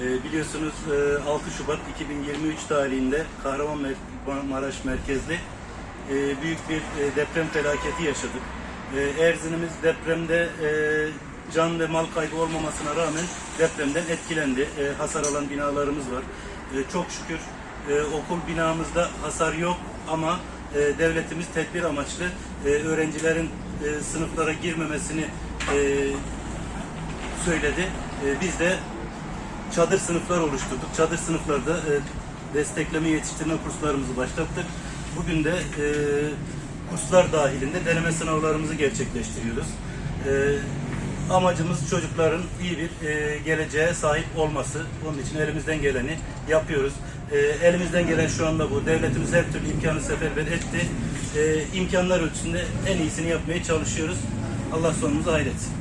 Ee, biliyorsunuz e, 6 Şubat 2023 tarihinde Kahramanmaraş merkezli e, büyük bir e, deprem felaketi yaşadık. E, Erzinimiz depremde e, can ve mal kaybı olmamasına rağmen depremden etkilendi. E, hasar alan binalarımız var. E, çok şükür e, okul binamızda hasar yok ama e, devletimiz tedbir amaçlı e, öğrencilerin e, sınıflara girmemesini e, söyledi. E, biz de çadır sınıflar oluşturduk. Çadır sınıflarda e, destekleme yetiştirme kurslarımızı başlattık. Bugün de e, kurslar dahilinde deneme sınavlarımızı gerçekleştiriyoruz. E, amacımız çocukların iyi bir e, geleceğe sahip olması. Onun için elimizden geleni yapıyoruz. E, elimizden gelen şu anda bu. Devletimiz her türlü imkanı seferber etti. E, imkanlar ölçüsünde en iyisini yapmaya çalışıyoruz. Allah sonumuzu hayretsin.